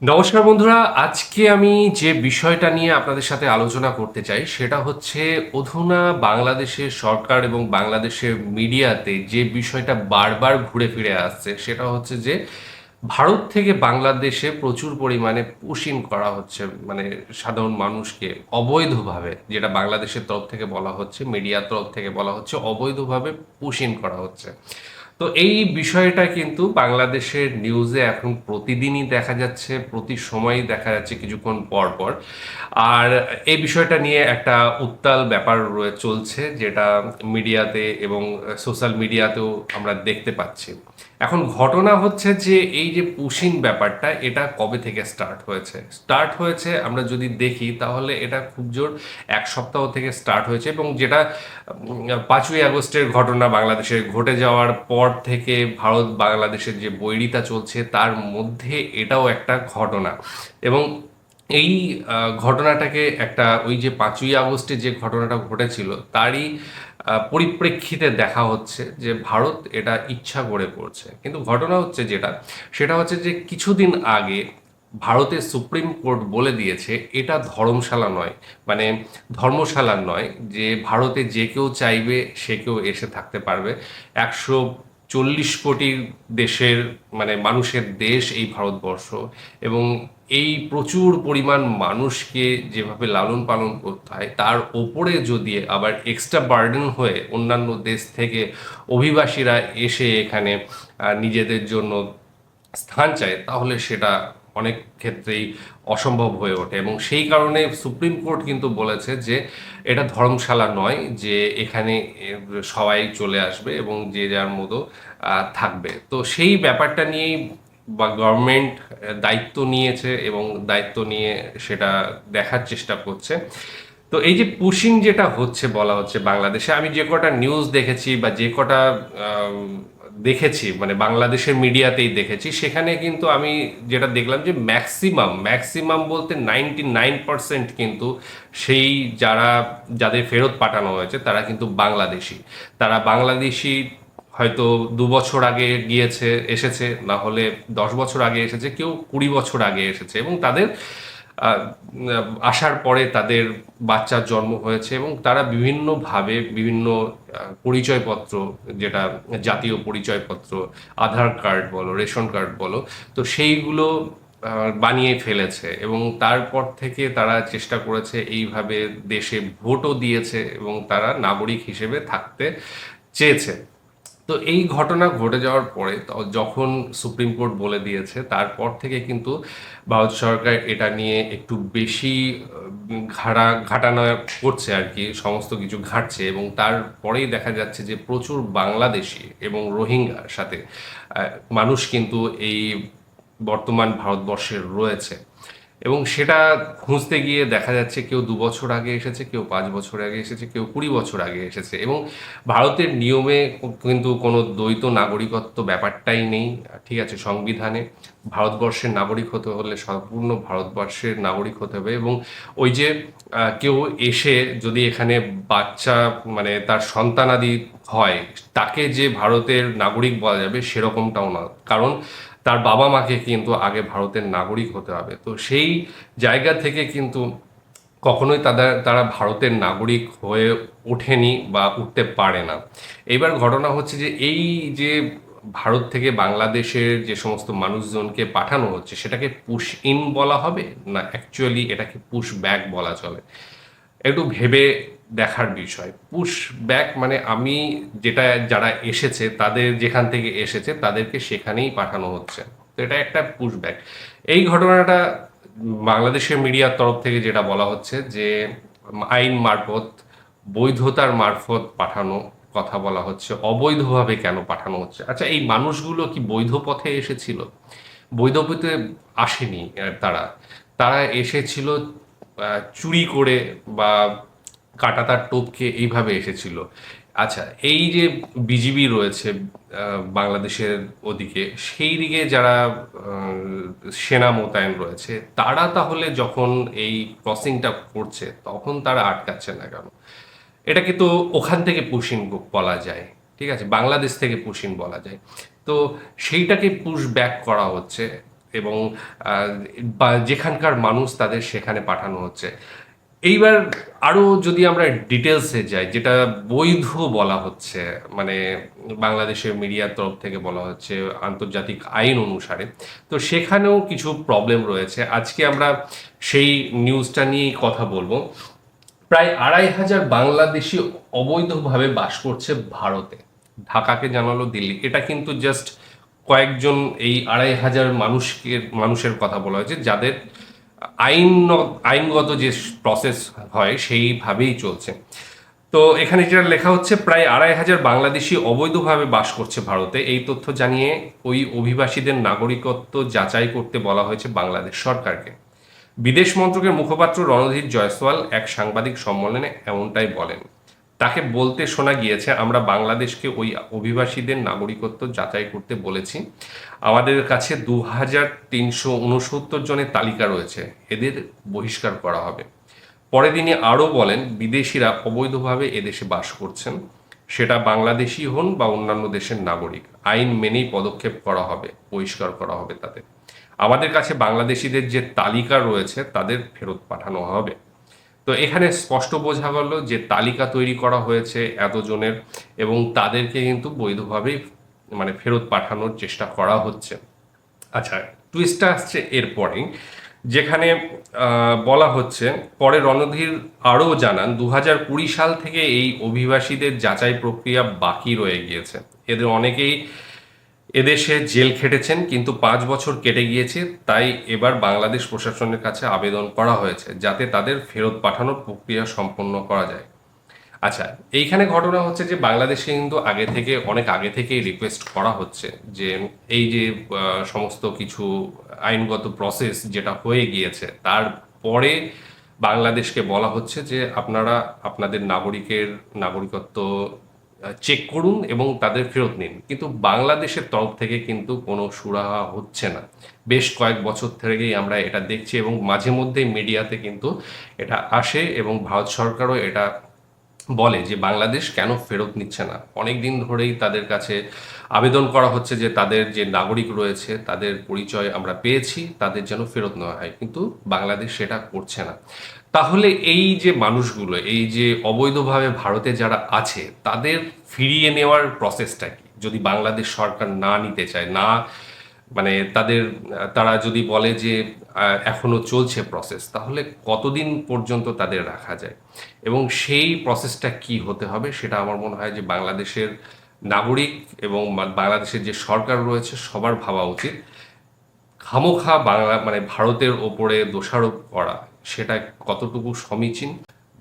নমস্কার বন্ধুরা, আজকে আমি যে বিষয়টা নিয়ে আপনাদের সাথে আলোচনা করতে চাই, সেটা হচ্ছে অধুনা বাংলাদেশের সরকার এবং বাংলাদেশের মিডিয়াতে যে বিষয়টা বারবার ঘুরে ফিরে আসছে, সেটা হচ্ছে যে ভারত থেকে বাংলাদেশে প্রচুর পরিমাণে পুশিন করা হচ্ছে মানে সাধারণ মানুষকে অবৈধভাবে, যেটা বাংলাদেশের তরফ থেকে বলা হচ্ছে, মিডিয়ার তরফ থেকে বলা হচ্ছে, অবৈধভাবে পুশিন করা হচ্ছে। তো এই বিষয়টা কিন্তু বাংলাদেশের নিউজে এখন প্রতিদিনই দেখা যাচ্ছে, প্রতি সময়ই দেখা যাচ্ছে কিছুক্ষণ পর পর। আর এই বিষয়টা নিয়ে একটা উত্তাল ব্যাপার চলছে, যেটা মিডিয়াতে এবং সোশ্যাল মিডিয়াতেও আমরা দেখতে পাচ্ছি। এখন ঘটনা হচ্ছে যে এই যে পুশিং ব্যাপারটা, এটা কবে থেকে স্টার্ট হয়েছে? স্টার্ট হয়েছে, আমরা যদি দেখি তাহলে এটা খুব জোর এক সপ্তাহ থেকে স্টার্ট হয়েছে এবং যেটা পাঁচই আগস্টের ঘটনা বাংলাদেশে ঘটে যাওয়ার পর থেকে ভারত বাংলাদেশের যে বৈরিতা চলছে তার মধ্যে এটাও একটা ঘটনা। এবং এই ঘটনাটাকে একটা ওই যে পাঁচই আগস্টে যে ঘটনাটা ঘটেছিল, তারই পরিপ্রেক্ষিতে দেখা হচ্ছে যে ভারত এটা ইচ্ছা করে করছে। কিন্তু ঘটনা হচ্ছে যেটা, সেটা হচ্ছে যে কিছুদিন আগে ভারতের সুপ্রিম কোর্ট বলে দিয়েছে, এটা ধর্মশালা নয় মানে ধর্মশালা নয় যে ভারতে যে কেউ চাইবে সে কেউ এসে থাকতে পারবে। একশো চল্লিশ কোটি দেশের মানে মানুষের দেশ এই ভারতবর্ষ। এবং এই প্রচুর পরিমাণ মানুষকে যেভাবে লালন পালন করতে হয়, তার ওপরে যদি আবার এক্সট্রা বার্ডেন হয়ে অন্যান্য দেশ থেকে অভিবাসীরা এসে এখানে নিজেদের জন্য স্থান চায়, তাহলে সেটা অনেক ক্ষেত্রেই অসম্ভব হয়ে ওঠে এবং সেই কারণে সুপ্রিম কোর্ট কিন্তু বলেছে যে এটা ধর্মশালা নয় যে এখানে সবাই চলে আসবে এবং যে যার মতো থাকবে। তো সেই ব্যাপারটা নিয়েই বা গভর্নমেন্ট দায়িত্ব নিয়েছে এবং দায়িত্ব নিয়ে সেটা দেখার চেষ্টা করছে। তো এই যে পুশিং যেটা হচ্ছে বলা হচ্ছে বাংলাদেশে, আমি যে কটা নিউজ দেখেছি বা যে কটা দেখেছি মানে বাংলাদেশের মিডিয়াতেই দেখেছি। সেখানে কিন্তু আমি যেটা দেখলাম যে ম্যাক্সিমাম ম্যাক্সিমাম বলতে নাইনটি নাইন পার্সেন্ট কিন্তু সেই যারা, যাদের ফেরত পাঠানো হয়েছে, তারা কিন্তু বাংলাদেশি। তারা বাংলাদেশি হয়তো দু বছর আগে গিয়েছে, এসেছে, না হলে দশ বছর আগে এসেছে, কেউ কুড়ি বছর আগে এসেছে এবং তাদের আসার পরে তাদের বাচ্চার জন্ম হয়েছে এবং তারা বিভিন্নভাবে বিভিন্ন পরিচয়পত্র, যেটা জাতীয় পরিচয়পত্র, আধার কার্ড বলো, রেশন কার্ড বলো, তো সেইগুলো বানিয়ে ফেলেছে এবং তারপর থেকে তারা চেষ্টা করেছে এইভাবে দেশে ভোটও দিয়েছে এবং তারা নাগরিক হিসেবে থাকতে চেয়েছে। তো এই ঘটনা ঘটে যাওয়ার পরে যখন সুপ্রিম কোর্ট বলে দিয়েছে, তারপর থেকে কিন্তু ভারত সরকার এটা নিয়ে একটু বেশি ঘাড়া, ঘাটানো করছে আর কি, সমস্ত কিছু ঘাটছে এবং তারপরেই দেখা যাচ্ছে যে প্রচুর বাংলাদেশি এবং রোহিঙ্গার সাথে মানুষ কিন্তু এই বর্তমান ভারতবর্ষের রয়েছে। এবং সেটা খুঁজতে গিয়ে দেখা যাচ্ছে কেউ দু বছর আগে এসেছে, কেউ পাঁচ বছর আগে এসেছে, কেউ কুড়ি বছর আগে এসেছে। এবং ভারতের নিয়মে কিন্তু কোনো দ্বৈত নাগরিকত্ব ব্যাপারটাই নেই, ঠিক আছে, সংবিধানে। ভারতবর্ষের নাগরিক হতে হলে সম্পূর্ণ ভারতবর্ষের নাগরিক হতে হবে এবং ওই যে কেউ এসে যদি এখানে বাচ্চা মানে তার সন্তানাদি হয়, তাকে যে ভারতের নাগরিক বলা যাবে সেরকমটাও না। কারণ তার বাবা মাকে কিন্তু আগে ভারতের নাগরিক হতে হবে। তো সেই জায়গা থেকে কিন্তু কখনোই তাদের, তারা ভারতের নাগরিক হয়ে ওঠেনি বা উঠতে পারে না। এবার ঘটনা হচ্ছে যে এই যে ভারত থেকে বাংলাদেশের যে সমস্ত মানুষজনকে পাঠানো হচ্ছে, সেটাকে পুশ ইন বলা হবে না অ্যাকচুয়ালি এটাকে পুশ ব্যাক বলা চলে? একটু ভেবে দেখার বিষয়। পুশ ব্যাক মানে আমি যেটা, যারা এসেছে, তাদের যেখান থেকে এসেছে, তাদেরকে সেখানেই পাঠানো হচ্ছে। তো এটা একটা পুশ ব্যাক এই ঘটনাটা বাংলাদেশের মিডিয়ার তরফ থেকে যেটা বলা হচ্ছে যে, আইন মারফত, বৈধতার মারফত পাঠানো কথা বলা হচ্ছে, অবৈধভাবে কেন পাঠানো হচ্ছে? আচ্ছা এই মানুষগুলো কি বৈধ পথে এসেছিল? বৈধ পথে আসেনি তারা। তারা এসেছিল চুরি করে বা কাটাতার টোপকে এইভাবে এসেছিল। আচ্ছা এই যে বিজিবি রয়েছে বাংলাদেশের ওদিকে, সেই দিকে যারা সেনা মোতায়েন রয়েছে, তারা তাহলে যখন এই ক্রসিংটা করছে, তখন তারা আটকাচ্ছে না কেন? এটাকে তো ওখান থেকে পুশিন বলা যায়, ঠিক আছে? বাংলাদেশ থেকে পুশিন বলা যায়। তো সেইটাকে পুশ ব্যাক করা হচ্ছে এবং যেখানকার মানুষ তাদের সেখানে পাঠানো হচ্ছে। এইবার আরও যদি আমরা ডিটেলসে যাই, যেটা বৈধ বলা হচ্ছে মানে বাংলাদেশের মিডিয়ার তরফ থেকে বলা হচ্ছে আন্তর্জাতিক আইন অনুসারে, তো সেখানেও কিছু প্রবলেম রয়েছে। আজকে আমরা সেই নিউজটা নিয়েই কথা বলব। প্রায় আড়াই হাজার বাংলাদেশি অবৈধভাবে বাস করছে ভারতে। ঢাকাকে জানালো দিল্লি। এটা কিন্তু জাস্ট কয়েকজন এই আড়াই হাজার মানুষকে, মানুষের কথা বলা হয়েছে, যাদের আইন আইনগত যে প্রসেস হয় সেইভাবেই চলছে। তো এখানে যেটা লেখা হচ্ছে, প্রায় আড়াই হাজার বাংলাদেশি অবৈধভাবে বাস করছে ভারতে। এই তথ্য জানিয়ে ওই অভিবাসীদের নাগরিকত্ব যাচাই করতে বলা হয়েছে বাংলাদেশ সরকারকে। বিদেশ মন্ত্রকের মুখপাত্র রণধীর জয়সওয়াল এক সাংবাদিক সম্মেলনে এমনটাই বলেন। তাকে বলতে শোনা গিয়েছে, আমরা বাংলাদেশকে ওই অভিবাসীদের নাগরিকত্ব যাচাই করতে বলেছি। আমাদের কাছে দু হাজার তিনশো উনসত্তর জনের তালিকা রয়েছে। এদের বহিষ্কার করা হবে। পরে তিনি আরও বলেন, বিদেশিরা অবৈধভাবে এদেশে বাস করছেন। সেটা বাংলাদেশি হন বা অন্যান্য দেশের নাগরিক। আইন মেনেই পদক্ষেপ করা হবে, বহিষ্কার করা হবে তাদের। আমাদের কাছে বাংলাদেশিদের যে তালিকা রয়েছে, তাদের ফেরত পাঠানো হবে। তো এখানে স্পষ্ট বোঝা গেল যে তালিকা তৈরি করা হয়েছে এতজনের এবং তাদেরকে কিন্তু বৈধভাবেই মানে ফেরত পাঠানোর চেষ্টা করা হচ্ছে। আচ্ছা টুইস্টটা আসছে এরপরেই, যেখানে বলা হচ্ছে, পরে রণধীর আরও জানান দু কুড়ি সাল থেকে এই অভিবাসীদের যাচাই প্রক্রিয়া বাকি রয়ে গিয়েছে। এদের অনেকেই এদেশে জেল খেটেছেন, কিন্তু পাঁচ বছর কেটে গিয়েছে, তাই এবার বাংলাদেশ প্রশাসনের কাছে আবেদন করা হয়েছে, যাতে তাদের ফেরত পাঠানোর প্রক্রিয়া সম্পন্ন করা যায়। আচ্ছা এইখানে ঘটনা হচ্ছে যে বাংলাদেশে কিন্তু আগে থেকে, অনেক আগে থেকেই রিকোয়েস্ট করা হচ্ছে যে এই যে সমস্ত কিছু আইনগত প্রসেস যেটা হয়ে গিয়েছে, তারপরে বাংলাদেশকে বলা হচ্ছে যে আপনারা, আপনাদের নাগরিকের নাগরিকত্ব চেক করুন এবং তাদের ফেরত নিন। কিন্তু বাংলাদেশের তরফ থেকে কিন্তু কোনো সুরাহা হচ্ছে না। বেশ কয়েক বছর থেকেই আমরা এটা দেখছি এবং মাঝে মধ্যে মিডিয়াতে কিন্তু এটা আসে এবং ভারত সরকারও এটা বলে যে বাংলাদেশ কেন ফেরত নিচ্ছে না। অনেক দিন ধরেই তাদের কাছে আবেদন করা হচ্ছে যে তাদের যে নাগরিক রয়েছে, তাদের পরিচয় আমরা পেয়েছি, তাদের যেন ফেরত নেওয়া হয়। কিন্তু বাংলাদেশ সেটা করছে না। তাহলে এই যে মানুষগুলো, এই যে অবৈধভাবে ভারতে যারা আছে, তাদের ফিরিয়ে নেওয়ার প্রসেসটা কি? যদি বাংলাদেশ সরকার না নিতে চায়, না মানে তাদের, তারা যদি বলে যে এখনও চলছে প্রসেস তাহলে কতদিন পর্যন্ত তাদের রাখা যায়? এবং সেই প্রসেসটা কি হতে হবে, সেটা আমার মনে হয় যে বাংলাদেশের নাগরিক এবং বাংলাদেশের যে সরকার রয়েছে, সবার ভাবা উচিত। খামোখা বাংলা মানে ভারতের ওপরে দোষারোপ করা সেটা কতটুকু সমীচীন?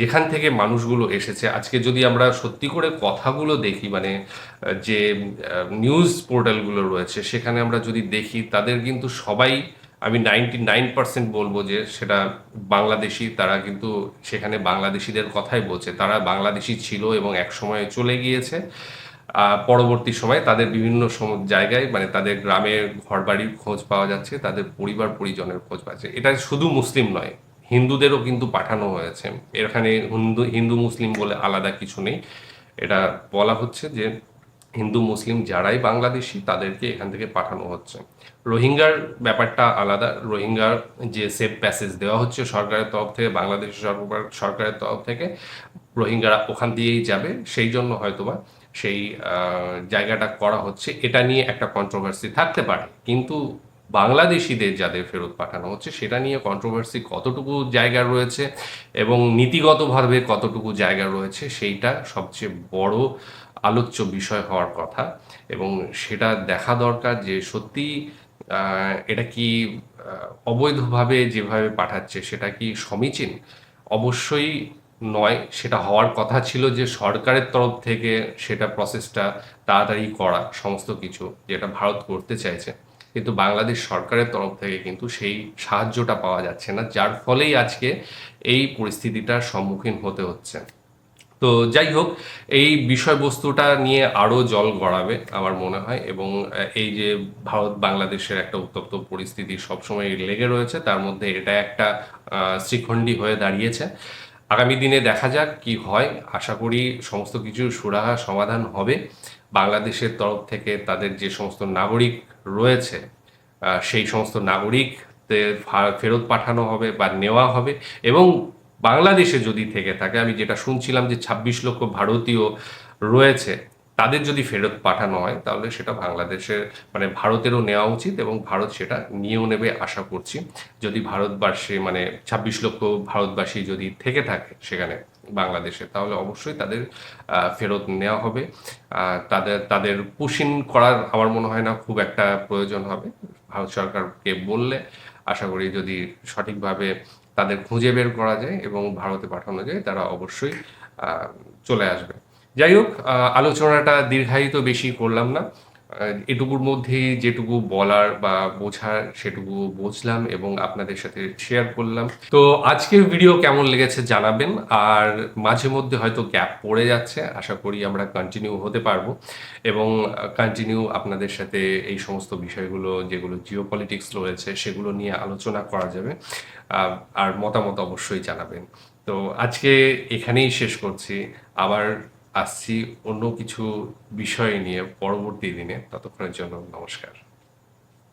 যেখান থেকে মানুষগুলো এসেছে? আজকে যদি আমরা সত্যি করে কথাগুলো দেখি মানে যে নিউজ পোর্টালগুলো রয়েছে, সেখানে আমরা যদি দেখি, তাদের কিন্তু সবাই, আমি নাইনটি নাইন পার্সেন্ট বলব যে, সেটা বাংলাদেশি, তারা কিন্তু সেখানে বাংলাদেশিদের কথাই বলছে। তারা বাংলাদেশি ছিল এবং এক সময় চলে গিয়েছে। পরবর্তী সময়ে তাদের বিভিন্ন জায়গায় মানে তাদের গ্রামে ঘরবাড়ির খোঁজ পাওয়া যাচ্ছে, তাদের পরিবার পরিজনের খোঁজ পাচ্ছে এটা শুধু মুসলিম নয় হিন্দুদেরও কিন্তু পাঠানো হয়েছে। এখানে হিন্দু হিন্দু মুসলিম বলে আলাদা কিছু নেই। এটা বলা হচ্ছে যে হিন্দু, মুসলিম যারাই বাংলাদেশি তাদেরকে এখান থেকে পাঠানো হচ্ছে। রোহিঙ্গার ব্যাপারটা আলাদা। রোহিঙ্গার যে সেফ প্যাসেজ দেওয়া হচ্ছে সরকারের তরফ থেকে, বাংলাদেশ সরকার, সরকারের তরফ থেকে, রোহিঙ্গারা ওখান দিয়েই যাবে। সেই জন্য হয়তোবা সেই জায়গাটা করা হচ্ছে। এটা নিয়ে একটা কন্ট্রোভার্সি থাকতে পারে। কিন্তু বাংলাদেশিদের যাদের ফেরত পাঠানো হচ্ছে, সেটা নিয়ে কন্ট্রোভার্সি কতটুকু জায়গা রয়েছে এবং নীতিগতভাবে কতটুকু জায়গা রয়েছে, সেইটা সবচেয়ে বড় আলোচ্য বিষয় হওয়ার কথা এবং সেটা দেখা দরকার যে সত্যি এটা কি অবৈধভাবে যেভাবে পাঠাচ্ছে সেটা কি সমীচীন? অবশ্যই নয়, সেটা হওয়ার কথা ছিল যে সরকারের তরফ থেকে সেটা প্রসেসটা তাড়াতাড়ি করা, সমস্ত কিছু যেটা ভারত করতে চাইছে। কিন্তু বাংলাদেশ সরকারের তরফ থেকে কিন্তু সেই সাহায্যটা পাওয়া যাচ্ছে না, যার ফলেই আজকে এই পরিস্থিতিটার সম্মুখীন হতে হচ্ছে। তো যাই হোক, এই বিষয়বস্তুটা নিয়ে আরও জল গড়াবে আমার মনে হয় এবং এই যে ভারত বাংলাদেশের একটা উত্তপ্ত পরিস্থিতি সবসময় লেগে রয়েছে, তার মধ্যে এটা একটা শ্রীখণ্ডী হয়ে দাঁড়িয়েছে। আগামী দিনে দেখা যাক কি হয়, আশা করি সমস্ত কিছু সুরাহা সমাধান হবে। বাংলাদেশের তরফ থেকে তাদের যে সমস্ত নাগরিক রয়েছে সেই সমস্ত নাগরিকদের ফেরত পাঠানো হবে বা নেওয়া হবে এবং বাংলাদেশে যদি থেকে থাকে, আমি যেটা শুনছিলাম যে ছাব্বিশ লক্ষ ভারতীয় রয়েছে, তাদের যদি ফেরত পাঠানো হয়, তাহলে সেটা বাংলাদেশের মানে ভারতেরও নেওয়া উচিত এবং ভারত সেটা নিয়েও নেবে আশা করছি। যদি ভারতবর্ষে মানে ছাব্বিশ লক্ষ ভারতবাসী যদি থেকে থাকে সেখানে। বাংলাদেশে, তাহলে অবশ্যই তাদের ফেরত নেওয়া হবে। তাদের তাদের পুশিন করার আমার মনে হয় না খুব একটা প্রয়োজন হবে। ভারত সরকারকে বললে আশা করি যদি সঠিকভাবে তাদের খুঁজে বের করা যায় এবং ভারতে পাঠানো যায়, তারা অবশ্যই চলে আসবে। যাই হোক আলোচনাটা দীর্ঘায়িত বেশি করলাম না। এটুকুর মধ্যেই যেটুকু বলার বা বোঝার সেটুকু বুঝলাম এবং আপনাদের সাথে শেয়ার করলাম। তো আজকের ভিডিও কেমন লেগেছে জানাবেন, আর মাঝে মধ্যে হয়তো গ্যাপ পড়ে যাচ্ছে, আশা করি আমরা কন্টিনিউ হতে পারব। এবং কন্টিনিউ আপনাদের সাথে এই সমস্ত বিষয়গুলো, যেগুলো জিও পলিটিক্স রয়েছে, সেগুলো নিয়ে আলোচনা করা যাবে আর মতামত অবশ্যই জানাবেন। তো আজকে এখানেই শেষ করছি। আবার আসছি অন্য কিছু বিষয় নিয়ে পরবর্তী দিনে। ততক্ষণের জন্য নমস্কার।